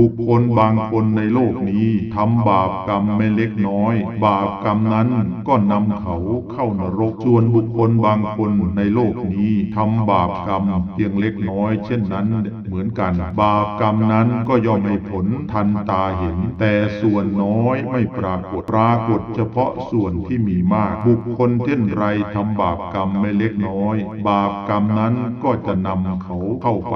บุคคลบางคนในโลกนี้ทำบาปกรรมไม่เล็กน้อย บาปกรรมนั้นก็นำเขาเข้านรกส่วนบุคคลบางคนในโลกนี้ทำบาปกรรมเพียงเล็กน้อย เช่นนั้นเหมือนกัน บาปกรรมนั้นก็ย่อมให้ผลทันตาเห็น แต่ส่วนน้อยไม่ปรากฏปรากฏเฉพาะส่วนที่มีมาก บุคคลเช่นไรทำบาปกรรมไม่เล็กน้อย บาปกรรมนั้นก็จะนำเขาเข้าไป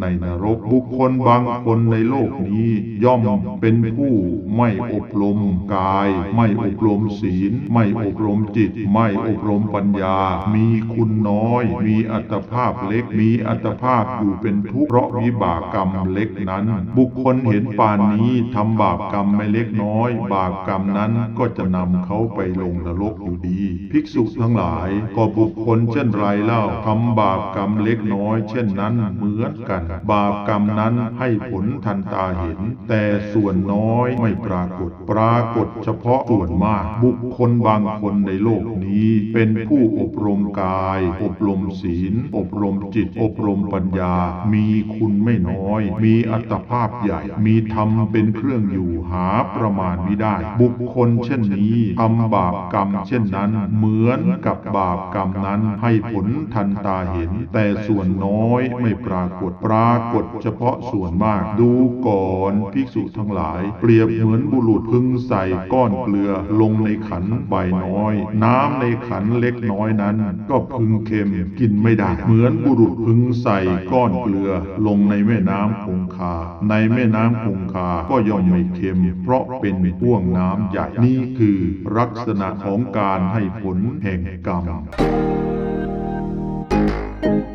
ในนรกบุคคลบางคนในโลกนี้ย่อมเป็นผู้ไม่อบรมกาย ไม่อบรมศีล ไม่อบรมจิต ไม่อบรมปัญญา มีคุณน้อย มีอัตภาพเล็ก มีอัตภาพอยู่เป็นทุกข์เพราะวิบากกรรมเล็กนั้น บุคคลเห็นป่านนี้ทำบาปกรรมไม่เล็กน้อย บาปกรรมนั้นก็จะนำเขาไปลงนรกอยู่ดี ภิกษุทั้งหลายก็บุคคลเช่นไรเล่าทำบาปกรรมเล็กน้อย เช่นนั้นเหมือนกัน บาปกรรมนั้นให้ผลทันตาเห็น แต่ส่วนน้อยไม่ปรากฏ ปรากฏเฉพาะส่วนมาก บุคคลบางคนในโลกนี้ เป็นผู้อบรมกาย อบรมศีล อบรมจิต อบรมปัญญา มีคุณไม่น้อย มีอัตภาพใหญ่ มีธรรมเป็นเครื่องอยู่หาประมาณไมิได้ บุคคลเช่นนี้ทำบาปกรรมเช่นนั้น เหมือนกับบาปกรรมนั้นให้ผลทันตาเห็น แต่ส่วนน้อยไม่ปรากฏ ปรากฏเฉพาะส่วนมาก ดูก่อนภิกษุทั้งหลาย เปรียบเหมือนบุรุษพึงใส่ก้อนเกลือลงในขันใบน้อย น้ำในขันเล็กน้อยนั้น ก็พึงเค็มกินไม่ได้ เหมือนบุรุษพึงใส่ก้อนเกลือลงในแม่น้ำคงคา ในแม่น้ำคงคาก็ย่อมไม่เค็ม เพราะเป็นห่วงน้ำใหญ่นี่คือลักษณะของการให้ผลแห่งกรรมเ